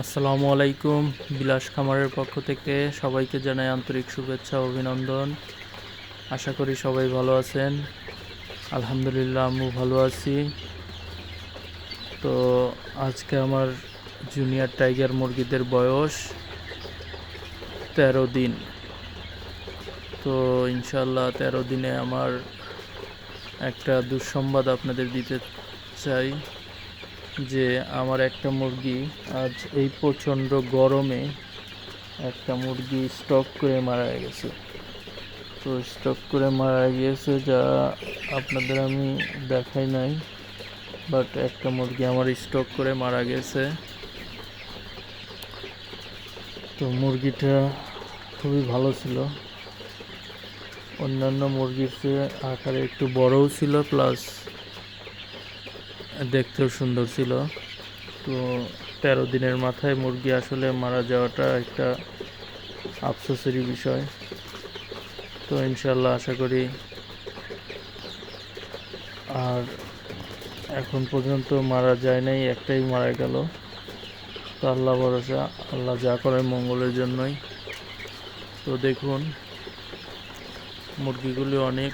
আসসালামু আলাইকুম। বিলাস খামারের পক্ষ থেকে সবাইকে জানাই আন্তরিক শুভেচ্ছা, অভিনন্দন। আশা করি সবাই ভালো আছেন। আলহামদুলিল্লাহ আমিও ভালো আছি। তো আজকে আমার জুনিয়র টাইগার মুরগিদের বয়স তেরো দিন। তো ইনশাল্লাহ তেরো দিনে আমার একটা দুঃসংবাদ আপনাদের দিতে চাই। যে আমার একটা মুরগি আজ এই প্রচণ্ড গরমে একটা মুরগি স্টক করে মারা গেছে। তো স্টক করে মারা গিয়েছে যা আপনাদের আমি দেখাই নাই, বাট একটা মুরগি আমার স্টক করে মারা গেছে। তো মুরগিটা খুবই ভালো ছিল। অন্যান্য মুরগির চেয়ে আকারে একটু বড়ও ছিল, প্লাস দেখতেও সুন্দর ছিল। তো তেরো দিনের মাথায় মুরগি আসলে মারা যাওয়াটা একটা আফসোসেরই বিষয়। তো ইনশাল্লাহ আশা করি আর এখন পর্যন্ত মারা যায় নাই, একটাই মারা গেল। তো আল্লাহ ভরসা, আল্লাহ যা করে মঙ্গলের জন্যই। তো দেখুন, মুরগিগুলি অনেক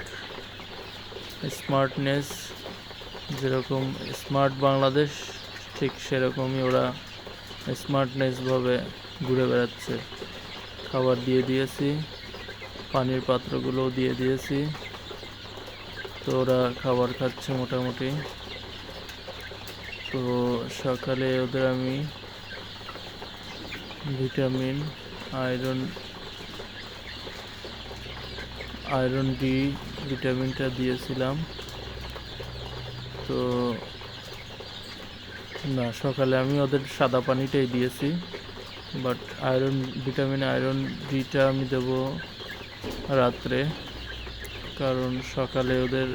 স্মার্টনেস যেরকম স্মার্ট বাংলাদেশ, ঠিক সেরকমই ওরা স্মার্টনেসভাবে ঘুরে বেড়াচ্ছে। খাবার দিয়ে দিয়েছি, পানির পাত্রগুলোও দিয়ে দিয়েছি। তো ওরা খাবার খাচ্ছে মোটামুটি। তো সকালে ওদের আমি ভিটামিন, আয়রন আয়রন ডি ভিটামিনটা দিয়েছিলাম। তো, না, সকালে আমি ওদের সাদা পানিটাই দিয়েছি বাট আয়রন ভিটামিন আয়রন ডিটা আমি দেব রাত্রে, কারণ সকালে ওদের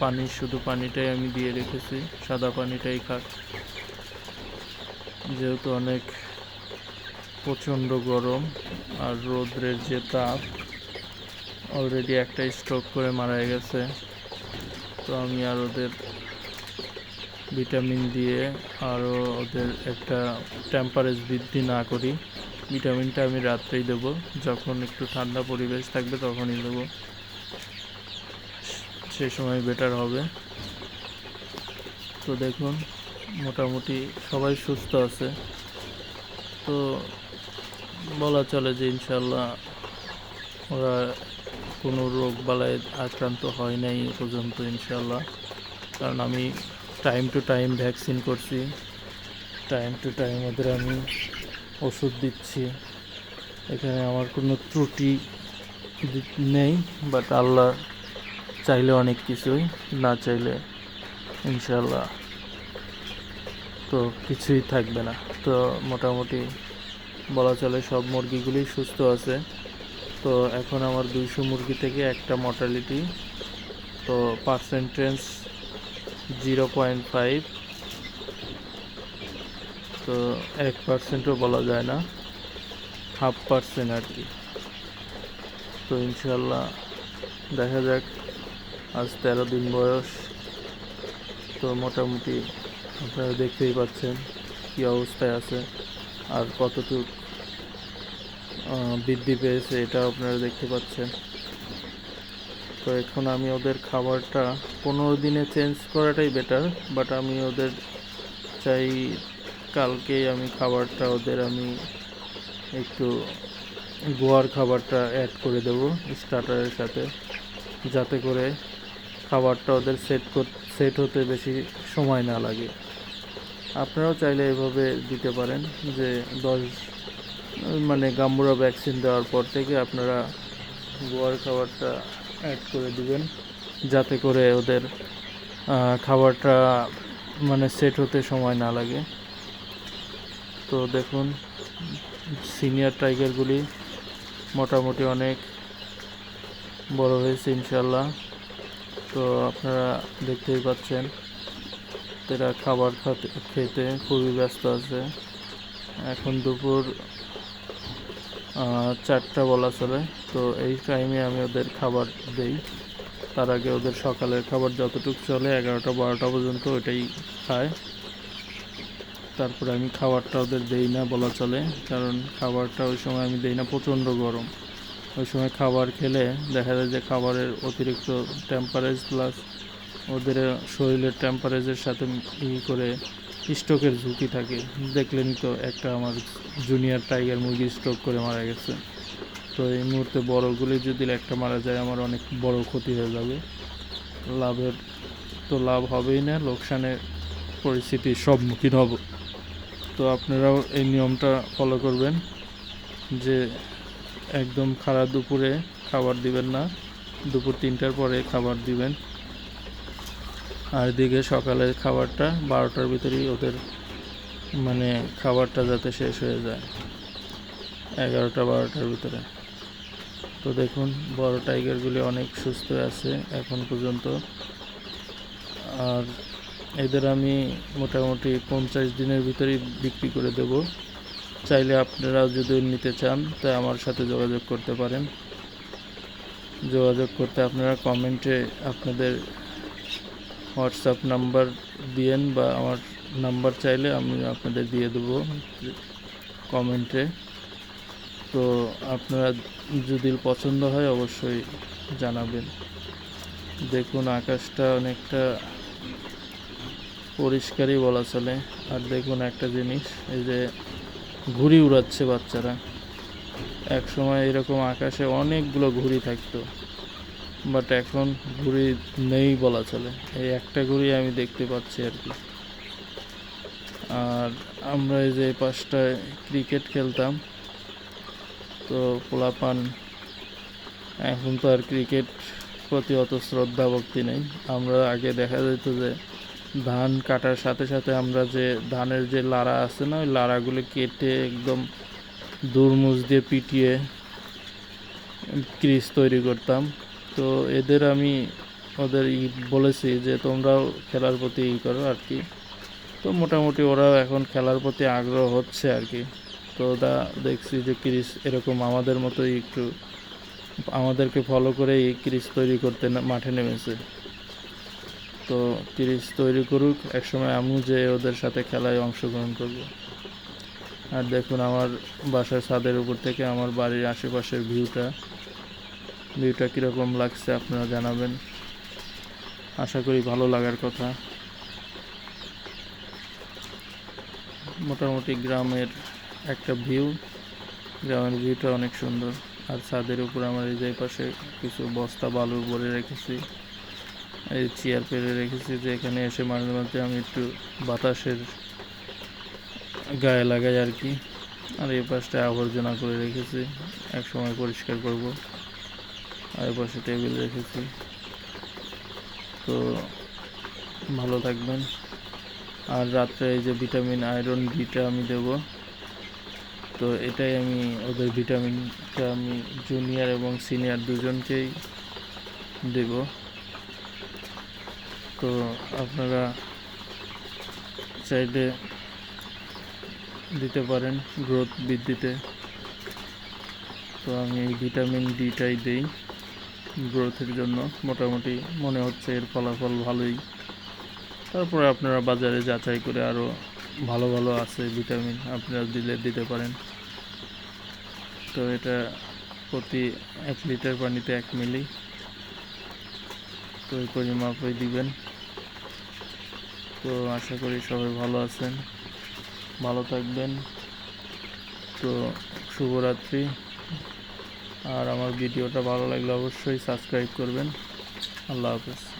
পানি, শুধু পানিটাই আমি দিয়ে রেখেছি, সাদা পানিটাই খাক। যেহেতু অনেক প্রচণ্ড গরম আর রৌদ্রের যে তাপ অলরেডি একটা স্ট্রোক করে মারা গেছে, তো আমি আর ওদের ভিটামিন দিয়ে আরও ওদের একটা টেম্পারেজ বৃদ্ধি না করি। ভিটামিনটা আমি রাত্রেই দেবো। যখন একটু ঠান্ডা পরিবেশ থাকবে তখনই দেবো। সে সময় বেটার হবে। তো দেখুন, মোটামুটি সবাই সুস্থ আছে। তো বলা চলে যে ইনশাল্লাহ ওরা কোনো রোগ বালায় আক্রান্ত হয় নাই পর্যন্ত ইনশাল্লাহ কারণ আমি টাইম টু টাইম ভ্যাকসিন করছি। টাইম টু টাইম ওদের আমি ওষুধ দিচ্ছি। এখানে আমার কোনো ত্রুটি নেই বাট আল্লাহ চাইলে অনেক কিছুই, না চাইলে ইনশাল্লাহ তো কিছুই থাকবে না। তো মোটামুটি বলা চলে সব মুরগিগুলি সুস্থ আছে। তো এখন আমার দুইশো মুরগি থেকে একটা মর্টালিটি তো পার্সেন্টেজ জিরো পয়েন্ট ফাইভ। তো এক পার্সেন্টও বলা যায় না, হাফ পার্সেন্ট আর কি। তো ইনশাল্লাহ দেখা যাক, আজ তেরো দিন বয়স। তো মোটামুটি আপনারা দেখতেই পাচ্ছেন কী অবস্থায় আছে আর কতটুক বৃদ্ধি পেয়েছে এটা আপনারা দেখতে পাচ্ছেন। তো এখন আমি ওদের খাবারটা পনেরো দিনে চেঞ্জ করাটাই বেটার বাট আমি ওদের চাই কালকেই আমি খাবারটা, ওদের আমি একটু গোয়ার খাবারটা অ্যাড করে দেবো স্টার্টারের সাথে, যাতে করে খাবারটা ওদের সেট সেট হতে বেশি সময় না লাগে। আপনারাও চাইলে এভাবে দিতে পারেন যে দশ মানে গাম্বুরা ভ্যাকসিন দেওয়ার পর থেকে আপনারা গোয়ার খাবারটা অ্যাড করে দিবেন, যাতে করে ওদের খাবারটা মানে সেট হতে সময় না লাগে। তো দেখুন সিনিয়র টাইগারগুলি মোটামুটি অনেক বড় হয়েছে ইনশাল্লাহ তো আপনারা দেখতেই পাচ্ছেন, এরা খাবার খাতে খুবই ব্যস্ত আছে। এখন দুপুর চারটা বলা চলে তো এই টাইমে আমি ওদের খাবার দেই। তার আগে ওদের সকালের খাবার যতটুকু চলে, এগারোটা, বারোটা পর্যন্ত ওইটাই খায়। তারপরে আমি খাবারটা ওদের দেই না বলা চলে, কারণ খাবারটা ওই সময় আমি দেই না, প্রচণ্ড গরম। ওই সময় খাবার খেলে দেখা যায় যে খাবারের অতিরিক্ত টেম্পারেজ প্লাস ওদের শরীরের টেম্পারেজের সাথে ই করে স্ট্রোকের ঝুঁকি থাকে। দেখলেন তো, একটা আমার জুনিয়র টাইগার মুরগি স্ট্রোক করে মারা গেছে। তো এই মুহূর্তে বড়গুলি যদি একটা মারা যায়, আমার অনেক বড় ক্ষতি হয়ে যাবে। লাভের তো লাভ হবেই না, লোকসানের পরিস্থিতির সম্মুখীন হব। তো আপনারাও এই নিয়মটা ফলো করবেন যে একদম খারাপ দুপুরে খাবার দিবেন না। দুপুর তিনটার পরে খাবার দিবেন। আর এদিকে সকালের খাবারটা বারোটার ভিতরেই ওদের মানে খাবারটা যাতে শেষ হয়ে যায়। এগারোটা বারোটার ভিতরে। তো দেখুন, বড় টাইগারগুলি অনেক সুস্থ আছে এখন পর্যন্ত। আর এদের আমি মোটামুটি পঞ্চাশ দিনের ভিতরেই বিক্রি করে দেব। চাইলে আপনারা যদি নিতে চান, তা আমার সাথে যোগাযোগ করতে পারেন। যোগাযোগ করতে আপনারা কমেন্টে আপনাদের হোয়াটসঅ্যাপ নাম্বার দিয়েন বা আমার নাম্বার চাইলে আমি আপনাদের দিয়ে দেবো কমেন্টে। তো আপনারা যদি পছন্দ হয় অবশ্যই জানাবেন। দেখুন, আকাশটা অনেকটা পরিষ্কারই বলা চলে। আর দেখুন একটা জিনিস, এই যে ঘুড়ি উড়াচ্ছে বাচ্চারা। এক সময় এরকম আকাশে অনেকগুলো ঘুড়ি থাকতো। বাট এখন ঘুড়ি নেই বলা চলে। এই একটা ঘুড়ি আমি দেখতে পাচ্ছি আর কি। আর আমরা এই যে পাশটায় ক্রিকেট খেলতাম। তো পোলাপান এখন তো আর ক্রিকেট প্রতি অত শ্রদ্ধা, ভক্তি নেই। আমরা আগে দেখা যেত যে ধান কাটার সাথে সাথে আমরা যে ধানের যে লাড়া আছে না, ওই লাড়াগুলো কেটে একদম দুরমুজ দিয়ে পিটিয়ে ক্রিজ তৈরি করতাম। তো এদের আমি, ওদের ই বলেছি যে তোমরাও খেলার প্রতি ই করো আর কি। তো মোটামুটি ওরাও এখন খেলার প্রতি আগ্রহ হচ্ছে আর কি। তো ওরা দেখছি যে ক্রিস এরকম আমাদের মতোই একটু আমাদেরকে ফলো করে এই ক্রিস তৈরি করতে মাঠে নেমেছে। তো ক্রিস তৈরি করুক, একসময় আমিও যে ওদের সাথে খেলায় অংশগ্রহণ করব। আর দেখুন আমার বাসার ছাদের উপর থেকে আমার বাড়ির আশেপাশের ভিউটা ভিউটা কীরকম লাগছে আপনারা জানাবেন। আশা করি ভালো লাগার কথা। মোটামুটি গ্রামের একটা ভিউ। গ্রামের ভিউটা অনেক সুন্দর। আর ছাদের উপর আমার এই যে পাশে কিছু বস্তা বালু ভরে রেখেছি। এই চেয়ার পেরে রেখেছি যে এখানে এসে মাঝে মাঝে আমি একটু বাতাসের গায়ে লাগাই আর কি। আর এই পাশটা আবর্জনা করে রেখেছি। এক সময় পরিষ্কার করব। আর পাশে টেবিল রেখেছি। তো ভালো থাকবেন। আর রাত্রে এই যে ভিটামিন আয়রন ডিটা আমি দেব। তো এটাই আমি ওদের ভিটামিনটা আমি জুনিয়র এবং সিনিয়র দুজনকেই দেব। তো আপনারা চাইলে দিতে পারেন গ্রোথ বৃদ্ধিতে। তো আমি এই ভিটামিন ডিটাই দেই। গ্রোথের জন্য মোটামুটি মনে হচ্ছে এর ফলাফল ভালোই। তারপরে আপনারা বাজারে যাচাই করে আরও ভালো ভালো আছে ভিটামিন আপনারা দিলে দিতে পারেন। তো এটা প্রতি এক লিটার পানিতে এক মিলি। তো এই দিবেন। তো আশা করি সবাই ভালো আছেন, ভালো থাকবেন। তো শুভরাত্রি। আর আমার ভিডিওটা ভালো লাগলে অবশ্যই সাবস্ক্রাইব করবেন। আল্লাহ হাফেজ।